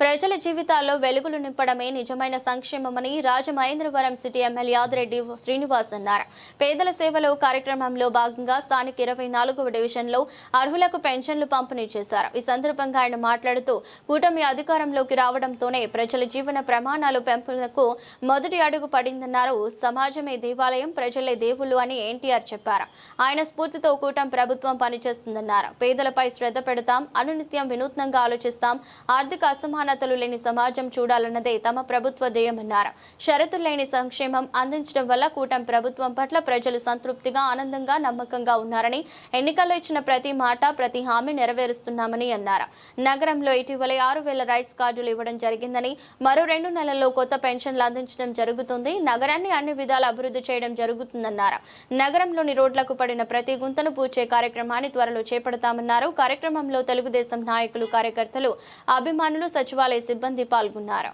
ప్రజల జీవితాల్లో వెలుగులు నింపడమే నిజమైన సంక్షేమమని రాజమహేంద్రవరం సిటీ ఎమ్మెల్యే ఆదిరెడ్డి శ్రీనివాస్ అన్నారు. పేదల సేవలో కార్యక్రమంలో భాగంగా స్థానిక ఇరవై నాలుగవ డివిజన్లో అర్హులకు పెన్షన్లు పంపిణీ చేశారు. ఈ సందర్భంగా ఆయన మాట్లాడుతూ కూటమి అధికారంలోకి రావడంతోనే ప్రజల జీవన ప్రమాణాలు పెంపునకు మొదటి అడుగు పడిందన్నారు. సమాజమే దేవాలయం ప్రజలే దేవుళ్ళు అని ఎన్టీఆర్ చెప్పారు. ఆయన స్ఫూర్తితో కూటమి ప్రభుత్వం పనిచేస్తుందన్నారు. పేదలపై శ్రద్ధ పెడతాం అనునిత్యం వినూత్నంగా ఆలోచిస్తాం ఆర్థిక అసమానతలు లేని సమాజం చూడాలన్నదే తమ ప్రభుత్వ ధ్యేయమన్నారు. షరతులు లేని సంక్షేమం అందించడం వల్ల కూటమి ప్రభుత్వం పట్ల ప్రజలు సంతృప్తిగా ఆనందంగా నమ్మకంగా ఉన్నారని ఎన్నికల్లో ఇచ్చిన ప్రతి మాట ప్రతి హామీ నెరవేరుస్తున్నామని అన్నారు. నగరంలో ఇటీవలే ఆరు వేల రైస్ కార్డులు ఇవ్వడం జరిగిందని మరో రెండు నెలల్లో కొత్త పెన్షన్లు అందించడం జరుగుతుంది నగరాన్ని అన్ని విధాల అభివృద్ధి చేయడం జరుగుతుందన్నారు. నగరంలోని రోడ్లకు పడిన ప్రతి గుంతను పూడ్చే కార్యక్రమాన్ని త్వరలో చేపడతామన్నారు. కార్యక్రమంలో తెలుగుదేశం నాయకులు కార్యకర్తలు అభిమానులు సచివాలయ సిబ్బంది పాల్గొన్నారు.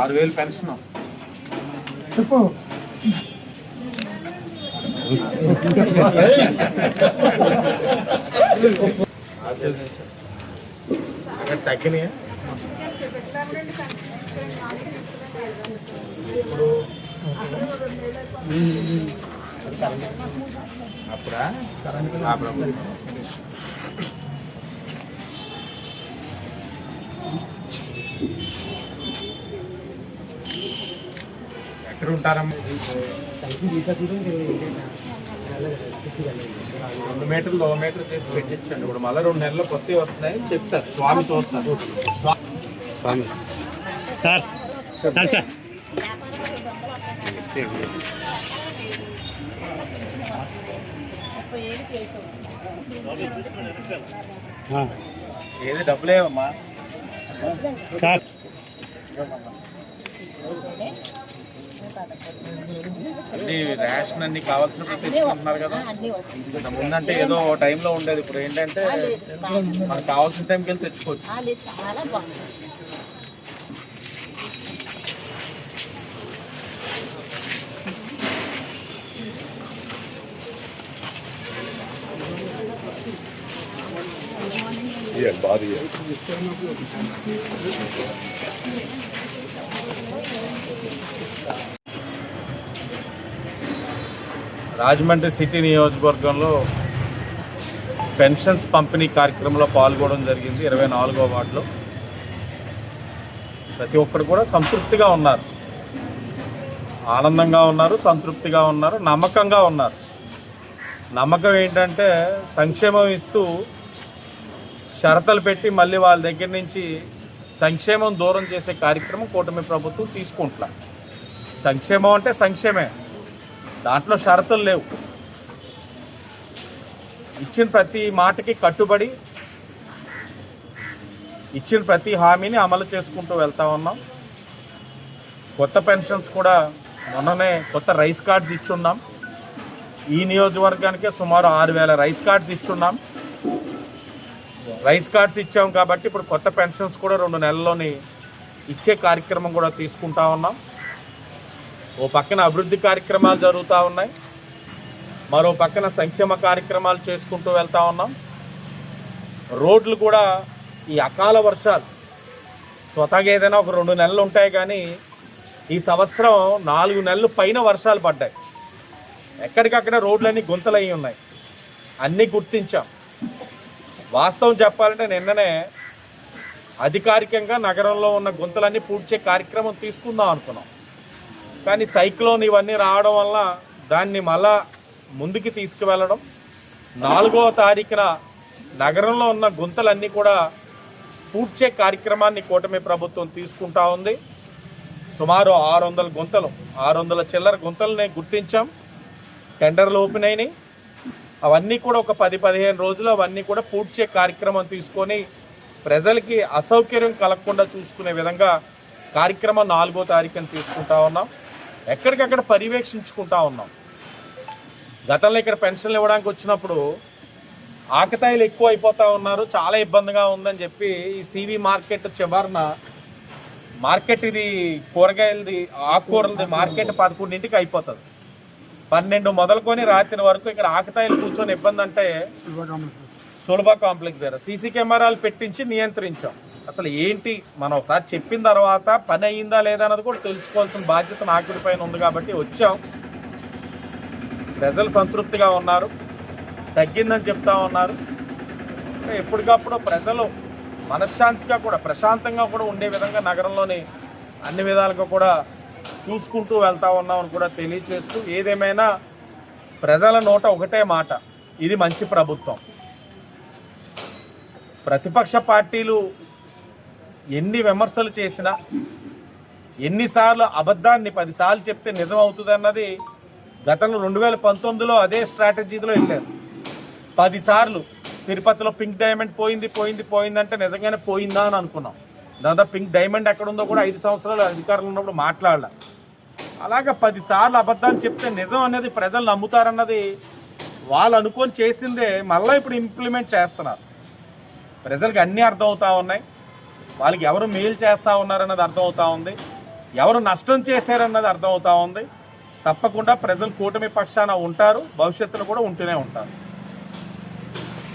ఆరు వేలు పెన్షన్. చెప్పు. తగ్గినాయా? ఇప్పుడు అప్పుడా. ఎక్కడ ఉంటారమ్మా రెండు మీటర్లు ఒక మీటర్ చేసి పెట్టించండి. ఇప్పుడు మళ్ళీ రెండు నెలలు కొత్తవి వస్తున్నాయి చెప్తారు. స్వామి చూస్తారు స్వామి. సార్. Sir sir. ఏది డబ్బులేవమ్మా సార్. అన్ని రేషన్ అన్ని కావాల్సినప్పుడు తెచ్చుకుంటున్నారు కదా. ముందంటే ఏదో టైంలో ఉండేది. ఇప్పుడు ఏంటంటే మనకు కావాల్సిన టైంకి వెళ్ళి తెచ్చుకోవచ్చు. వాళ్ళు చాలా రాజమండ్రి సిటీ నియోజకవర్గంలో పెన్షన్స్ పంపిణీ కార్యక్రమంలో పాల్గొనడం జరిగింది ఇరవై నాలుగో వార్డులో. ప్రతి ఒక్కరు కూడా సంతృప్తిగా ఉన్నారు. ఆనందంగా ఉన్నారు సంతృప్తిగా ఉన్నారు నమ్మకంగా ఉన్నారు. నమ్మకం ఏంటంటే సంక్షేమం ఇస్తూ షరతులు పెట్టి మళ్ళీ వాళ్ళ దగ్గర నుంచి సంక్షేమం దూరం చేసే కార్యక్రమం కూటమి ప్రభుత్వం తీసుకుంటున్నా. సంక్షేమం అంటే సంక్షేమే. దాంట్లో షరతులు లేవు. ఇచ్చిన ప్రతి మాటకి కట్టుబడి ఇచ్చిన ప్రతి హామీని అమలు చేసుకుంటూ వెళ్తా ఉన్నాం. కొత్త పెన్షన్స్ కూడా మొన్ననే కొత్త రైస్ కార్డ్స్ ఇచ్చున్నాం. ఈ నియోజకవర్గానికే సుమారు ఆరు వేల రైస్ కార్డ్స్ ఇచ్చున్నాం. రైస్ కార్డ్స్ ఇచ్చాం కాబట్టి ఇప్పుడు కొత్త పెన్షన్స్ కూడా రెండు నెలల్లోని ఇచ్చే కార్యక్రమం కూడా తీసుకుంటా ఉన్నాం. ఓ పక్కన అభివృద్ధి కార్యక్రమాలు జరుగుతూ ఉన్నాయి. మరో పక్కన సంక్షేమ కార్యక్రమాలు చేసుకుంటూ వెళ్తూ ఉన్నాం. రోడ్లు కూడా ఈ అకాల వర్షాలు స్వతహాగా ఏదైనా ఒక రెండు నెలలు ఉంటాయి కానీ ఈ సంవత్సరం నాలుగు నెలలు పైన వర్షాలు పడ్డాయి. ఎక్కడికక్కడ రోడ్లన్నీ గుంతలయ్యి ఉన్నాయి. అన్నీ గుర్తించాం. వాస్తవం చెప్పాలంటే నిన్ననే అధికారికంగా నగరంలో ఉన్న గుంతలన్నీ పూడ్చే కార్యక్రమం తీసుకుందాం అనుకున్నాం. కానీ సైక్లోన్ ఇవన్నీ రావడం వల్ల దాన్ని మళ్ళా ముందుకు తీసుకువెళ్ళడం నాలుగవ తారీఖున నగరంలో ఉన్న గుంతలన్నీ కూడా పూడ్చే కార్యక్రమాన్ని కూటమి ప్రభుత్వం తీసుకుంటా ఉంది. సుమారు ఆరు వందల గుంతలు ఆరు వందల చిల్లర గుంతలని గుర్తించాం. టెండర్లు ఓపెన్ అయినాయి. అవన్నీ కూడా ఒక పది పదిహేను రోజులు అవన్నీ కూడా పూడ్చే కార్యక్రమం తీసుకొని ప్రజలకి అసౌకర్యం కలగకుండా చూసుకునే విధంగా కార్యక్రమం నాలుగో తారీఖున తీసుకుంటా ఉన్నాం. ఎక్కడికక్కడ పర్యవేక్షించుకుంటా ఉన్నాం. గతంలో ఇక్కడ పెన్షన్లు ఇవ్వడానికి వచ్చినప్పుడు ఆకతాయిలు ఎక్కువ అయిపోతా ఉన్నారు. చాలా ఇబ్బందిగా ఉందని చెప్పి ఈ సివి మార్కెట్ చివరిన మార్కెట్ ఇది కూరగాయలది ఆకుకూరలది మార్కెట్ పదకొండింటికి అయిపోతుంది. పన్నెండు మొదలుకొని రాత్రి వరకు ఇక్కడ ఆకతాయిలు కూర్చొని ఇబ్బంది అంటే సులభ కాంప్లెక్స్ దగ్గర సీసీ కెమెరాలు పెట్టించి నియంత్రించాం. అసలు ఏంటి? మనం ఒకసారి చెప్పిన తర్వాత పని అయ్యిందా లేదా అన్నది కూడా తెలుసుకోవాల్సిన బాధ్యత నాకుడి పైన ఉంది కాబట్టి వచ్చాం. ప్రజలు సంతృప్తిగా ఉన్నారు. తగ్గిందని చెప్తా ఉన్నారు. ఎప్పటికప్పుడు ప్రజలు మనశ్శాంతిగా కూడా ప్రశాంతంగా కూడా ఉండే విధంగా నగరంలోని అన్ని విధాలుగా కూడా చూసుకుంటూ వెళ్తా ఉన్నామని కూడా తెలియచేస్తూ ఏదేమైనా ప్రజల నోట ఒకటే మాట ఇది మంచి ప్రభుత్వం. ప్రతిపక్ష పార్టీలు ఎన్ని విమర్శలు చేసినా ఎన్నిసార్లు అబద్ధాన్ని పదిసార్లు చెప్తే నిజం అవుతుంది అన్నది గతంలో రెండు వేల పంతొమ్మిదిలో అదే స్ట్రాటజీలో వెళ్ళారు. పదిసార్లు తిరుపతిలో పింక్ డైమండ్ పోయింది పోయింది పోయింది అంటే నిజంగానే పోయిందా అని అనుకున్నాం. దాదాపు పింక్ డైమండ్ ఎక్కడ ఉందో కూడా ఐదు సంవత్సరాలు అధికారులు ఉన్నప్పుడు మాట్లాడాలి. అలాగా పదిసార్లు అబద్ధాన్ని చెప్తే నిజం అనేది ప్రజలు నమ్ముతారన్నది వాళ్ళు అనుకొని చేసిందే మళ్ళీ ఇప్పుడు ఇంప్లిమెంట్ చేస్తున్నారు. ప్రజలకు అన్నీ అర్థం అవుతా ఉన్నాయి. వాళ్ళకి ఎవరు మేలు చేస్తూ ఉన్నారన్నది అర్థం అవుతా ఉంది. ఎవరు నష్టం చేశారన్నది అర్థం అవుతా ఉంది. తప్పకుండా ప్రజలు కూటమి పక్షాన ఉంటారు. భవిష్యత్తులో కూడా ఉంటూనే ఉంటారు.